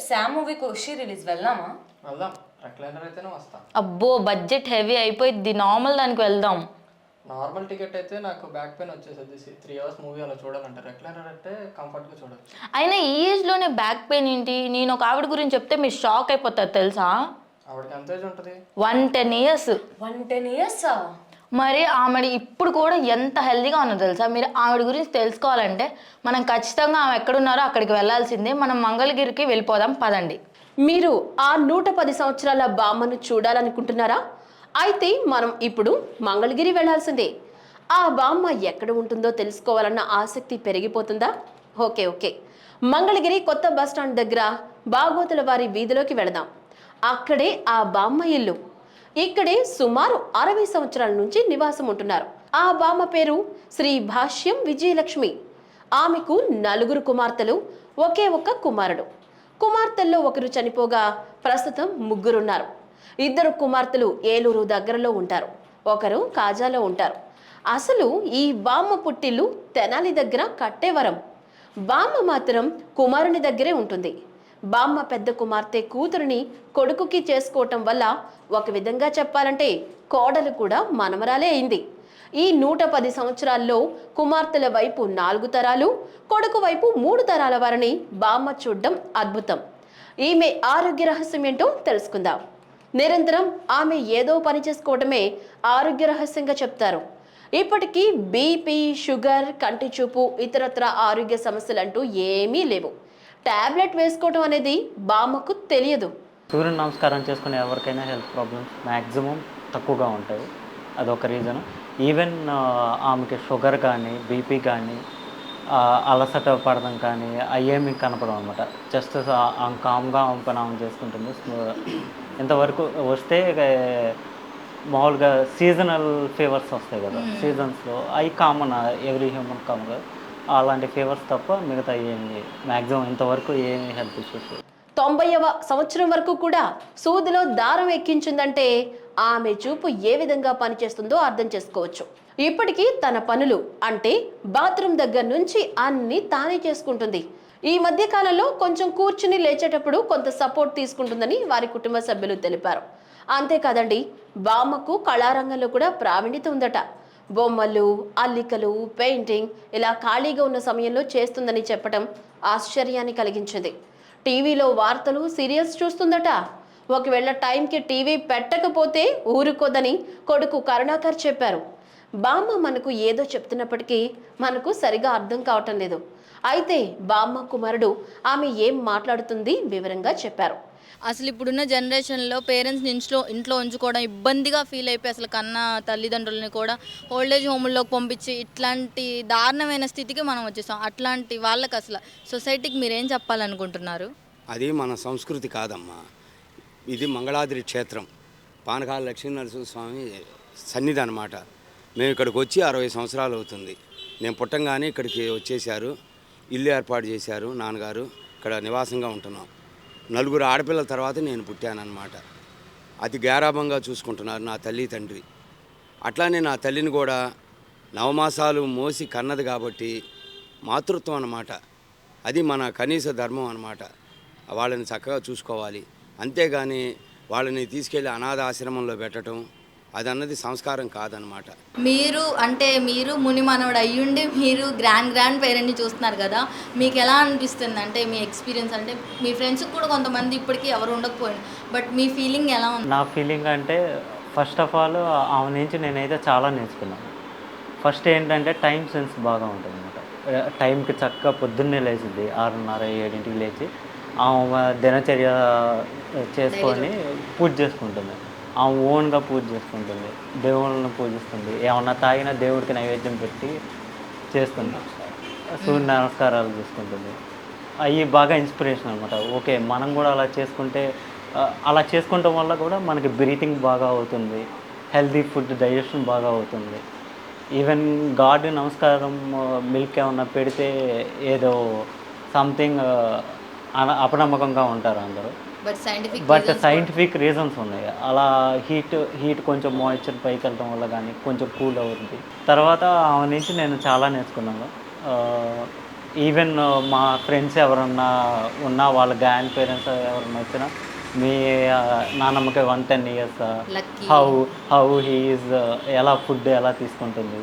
రేపు Sam movie ఖుషి release వెళ్దామా? వెళ్దాం. రెక్లైనర్ అయితేనే వస్తా. అబ్బో బడ్జెట్ హెవీ అయిపోయింది నార్మల్ దానికి వెళ్దాం. నార్మల్ టికెట్ అయితే నాకు బ్యాక్ పెయిన్ వచ్చేసేది. త్రీ అవర్స్ మూవీ అలా చూడాలంటే. రెక్లైనర్ అంటే కంఫర్ట్గా చూడొచ్చు. అయినా ఈ ఏజ్లోనే బ్యాక్ పెయిన్ ఏంటి? నేను ఒక ఆవిడ గురించి చెప్తే మీరు షాక్ అయిపోతారు తెలుసా? ఆవిడకి ఎంత ఏజ్ ఉంటుంది? One ten years. One ten years? మరి ఆమె ఇప్పుడు కూడా ఎంత హెల్దీగా ఉన్నదో తెలుసా? మీరు ఆవిడ గురించి తెలుసుకోవాలంటే మనం ఖచ్చితంగా ఆమె ఎక్కడున్నారో అక్కడికి వెళ్ళాల్సిందే. మనం మంగళగిరికి వెళ్ళిపోదాం. పదండి. మీరు ఆ నూట పది సంవత్సరాల బామ్మను చూడాలనుకుంటున్నారా? అయితే మనం ఇప్పుడు మంగళగిరి వెళ్ళాల్సిందే. ఆ బామ్మ ఎక్కడ ఉంటుందో తెలుసుకోవాలన్న ఆసక్తి పెరిగిపోతుందా? Okay okay. మంగళగిరి కొత్త బస్ స్టాండ్ దగ్గర బాగోతుల వారి వీధిలోకి వెళదాం. అక్కడే ఆ బామ్మ ఇల్లు. ఇక్కడే సుమారు అరవై సంవత్సరాల నుంచి నివాసం ఉంటున్నారు ఆ బామ్మ పేరు శ్రీ భాష్యం విజయలక్ష్మి. ఆమెకు నలుగురు కుమార్తెలు ఒకే ఒక్క కుమారుడు. కుమార్తెల్లో ఒకరు చనిపోగా ప్రస్తుతం ముగ్గురున్నారు. ఇద్దరు కుమార్తెలు ఏలూరు దగ్గరలో ఉంటారు. ఒకరు కాజాలో ఉంటారు. అసలు ఈ బామ్మ పుట్టిల్లు తెనాలి దగ్గర కట్టేవరం బామ్మ మాత్రం కుమారుని దగ్గరే ఉంటుంది. బామ్మ పెద్ద కుమార్తె కూతురుని కొడుకుకి చేసుకోవటం వల్ల ఒక విధంగా చెప్పాలంటే కోడలు కూడా మనమరాలే అయింది. ఈ నూట పది సంవత్సరాల్లో కుమార్తెల వైపు నాలుగు తరాలు కొడుకు వైపు మూడు తరాల వారిని బామ్మ చూడడం అద్భుతం. ఈమె ఆరోగ్య రహస్యం ఏంటో తెలుసుకుందాం. నిరంతరం ఆమె ఏదో పని చేసుకోవడమే ఆరోగ్య రహస్యంగా చెప్తారు. ఇప్పటికీ బీపీ షుగర్ కంటి చూపు ఇతరత్ర ఆరోగ్య సమస్యలు అంటూ ఏమీ లేవు. టాబ్లెట్ వేసుకోవడం అనేది బామ్మకు తెలియదు. సూర్య నమస్కారం చేసుకునే ఎవరికైనా హెల్త్ ప్రాబ్లమ్స్ మ్యాక్సిమం తక్కువగా ఉంటాయి. అదొక రీజన్. ఈవెన్ ఆమెకి షుగర్ కానీ బీపీ కానీ అలసట పడడం కానీ అయ్యేమి కనపడవు అనమాట జస్ట్ ఆమె కామ్గా ఆమె పని ఆమె చేసుకుంటుంది. ఇంతవరకు వస్తే మామూలుగా సీజనల్ ఫీవర్స్ వస్తాయి కదా. సీజన్స్లో అవి కామన్ ఎవ్రీ హ్యూమన్ కామన్ అలాంటి ఫీవర్స్ తప్ప మిగతా ఏమి మ్యాక్సిమం ఇంతవరకు ఏమి హెల్త్ ఇష్యూస్ తొంభైవ సంవత్సరం వరకు కూడా సూదిలో దారం ఎక్కించిందంటే ఆమె చూపు ఏ విధంగా పనిచేస్తుందో అర్థం చేసుకోవచ్చు. ఇప్పటికీ తన పనులు అంటే బాత్రూమ్ దగ్గర నుంచి అన్ని తానే చేసుకుంటుంది. ఈ మధ్య కాలంలో కొంచెం కూర్చుని లేచేటప్పుడు కొంత సపోర్ట్ తీసుకుంటుందని వారి కుటుంబ సభ్యులు తెలిపారు. అంతేకాదండి బామ్మకు కళారంగంలో కూడా ప్రావీణ్యత ఉందట. బొమ్మలు అల్లికలు పెయింటింగ్ ఇలా ఖాళీగా ఉన్న సమయంలో చేస్తుందని చెప్పడం ఆశ్చర్యాన్ని కలిగించింది. టీవీలో వార్తలు సీరియల్స్ చూస్తుందట. ఒకవేళ టైంకి టీవీ పెట్టకపోతే ఊరుకోదని కొడుకు కరుణాకర్ చెప్పారు. బామ్మ మనకు ఏదో చెప్తున్నప్పటికీ మనకు సరిగా అర్థం కావటం లేదు. అయితే బామ్మ కుమారుడు ఆమె ఏం మాట్లాడుతుంది వివరంగా చెప్పారు. అసలు ఇప్పుడున్న జనరేషన్లో పేరెంట్స్ని ఇంట్లో ఇంట్లో ఉంచుకోవడం ఇబ్బందిగా ఫీల్ అయిపోయి అసలు కన్న తల్లిదండ్రులని కూడా ఓల్డేజ్ హోముల్లోకి పంపించి ఇట్లాంటి దారుణమైన స్థితికి మనం వచ్చేసాం. అట్లాంటి వాళ్ళకి అసలు సొసైటీకి మీరేం చెప్పాలనుకుంటున్నారు? అది మన సంస్కృతి కాదమ్మా. ఇది మంగళాద్రి క్షేత్రం. పానకాల లక్ష్మీనరసింహస్వామి సన్నిధి అనమాట మేము ఇక్కడికి వచ్చి అరవై సంవత్సరాలు అవుతుంది. నేను పుట్టంగానే ఇక్కడికి వచ్చేసారు ఇల్లు ఏర్పాటు చేశారు నాన్నగారు. ఇక్కడ నివాసంగా ఉంటున్నాం. నలుగురు ఆడపిల్లల తర్వాత నేను పుట్టానన్నమాట. అతి గారాభంగా చూసుకుంటున్నారు నా తల్లి తండ్రి. అట్లానే నా తల్లిని కూడా నవమాసాలు మోసి కన్నది కాబట్టి మాతృత్వం అన్నమాట. అది మన కనీస ధర్మం అన్నమాట. వాళ్ళని చక్కగా చూసుకోవాలి. అంతేగాని వాళ్ళని తీసుకెళ్ళి అనాథ ఆశ్రమంలో పెట్టడం అది అన్నది సంస్కారం కాదనమాట మీరు అంటే మీరు ముని మనవడు అయ్యుండి మీరు గ్రాండ్ గ్రాండ్ పేరెంట్ని చూస్తున్నారు కదా మీకు ఎలా అనిపిస్తుంది? అంటే మీ ఎక్స్పీరియన్స్ అంటే మీ ఫ్రెండ్స్కి కూడా కొంతమంది ఇప్పటికీ ఎవరు ఉండకపోయింది బట్ మీ ఫీలింగ్ ఎలా ఉంది? నా ఫీలింగ్ అంటే ఫస్ట్ ఆఫ్ ఆల్ ఆమె నుంచి నేనైతే చాలా నేర్చుకున్నాను ఫస్ట్ ఏంటంటే టైం సెన్స్ బాగా ఉంటుంది అనమాట టైంకి చక్కగా పొద్దున్నే లేచింది ఆరున్నర ఏడింటికి లేచి ఆమె దినచర్య చేసుకొని పూజ చేసుకుంటుంది. ఆమె ఓన్గా పూజ చేసుకుంటుంది దేవుళ్ళని పూజిస్తుంది. ఏమన్నా తాగినా దేవుడికి నైవేద్యం పెట్టి చేస్తుంది. సూర్య నమస్కారాలు చేసుకుంటుంది. అవి బాగా ఇన్స్పిరేషన్ అనమాట ఓకే మనం కూడా అలా చేసుకుంటే ఆ, అలా చేసుకోవటం వల్ల కూడా మనకి బ్రీతింగ్ బాగా అవుతుంది. హెల్తీ ఫుడ్ డైజెషన్ బాగా అవుతుంది. ఈవెన్ గాడ్ నమస్కారం మిల్క్ ఏమన్నా పెడితే ఏదో సంథింగ్ అపనమ్మకంగా ఉంటారు అందరూ. బట్ సైంటిఫిక్ రీజన్స్ ఉన్నాయి. అలా హీట్ హీట్ కొంచెం మాయిశ్చర్ పైకి వెళ్ళడం వల్ల కానీ కొంచెం కూల్ అవుతుంది తర్వాత ఆమె నుంచి నేను చాలా నేర్చుకున్నాను. ఈవెన్ మా ఫ్రెండ్స్ ఎవరన్నా ఉన్నా వాళ్ళ గ్రాండ్ పేరెంట్స్ ఎవరన్నా వచ్చినా మీ నాన్నమ్మకి one ten years. How how he is ఎలా ఫుడ్ ఎలా తీసుకుంటుంది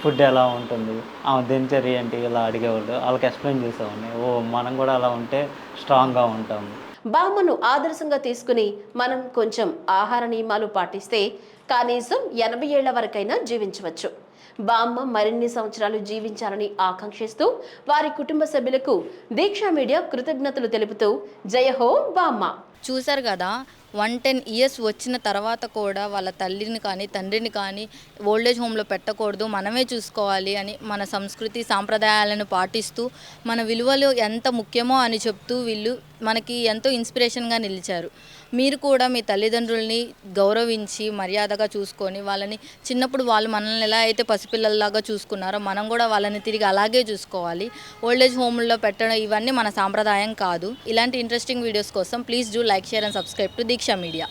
ఫుడ్ ఎలా ఉంటుంది ఆమె దినచర్య ఏంటి ఇలా అడిగేవాళ్ళు. వాళ్ళకి ఎక్స్ప్లెయిన్ చేసేవాడిని. ఓ మనం కూడా అలా ఉంటే స్ట్రాంగ్గా ఉంటాము. బామ్మను ఆదర్శంగా తీసుకుని మనం కొంచెం ఆహార నియమాలు పాటిస్తే కనీసం ఎనభై ఏళ్ళ వరకైనా జీవించవచ్చు. బామ్మ మరిన్ని సంవత్సరాలు జీవించాలని ఆకాంక్షిస్తూ వారి కుటుంబ సభ్యులకు దీక్షా మీడియా కృతజ్ఞతలు తెలుపుతూ జయ హో బామ్మ. చూశారు కదా వన్ టెన్ ఇయర్స్ వచ్చిన తర్వాత కూడా వాళ్ళ తల్లిని కానీ తండ్రిని కానీ ఓల్డేజ్ హోమ్లో పెట్టకూడదు మనమే చూసుకోవాలి అని మన సంస్కృతి సాంప్రదాయాలను పాటిస్తూ మన విలువలు ఎంత ముఖ్యమో అని చెప్తూ వీళ్ళు మనకి ఎంతో ఇన్స్పిరేషన్గా నిలిచారు. మీరు కూడా మీ తల్లిదండ్రుల్ని గౌరవించి మర్యాదగా చూసుకొని వాళ్ళని చిన్నప్పుడు వాళ్ళు మనల్ని ఎలా అయితే పసిపిల్లల్లాగా చూసుకున్నారో మనం కూడా వాళ్ళని తిరిగి అలాగే చూసుకోవాలి. ఓల్డేజ్ హోమ్లో పెట్టడం ఇవన్నీ మన సాంప్రదాయం కాదు. ఇలాంటి ఇంట్రెస్టింగ్ వీడియోస్ కోసం please do like share and subscribe to Deeksha media.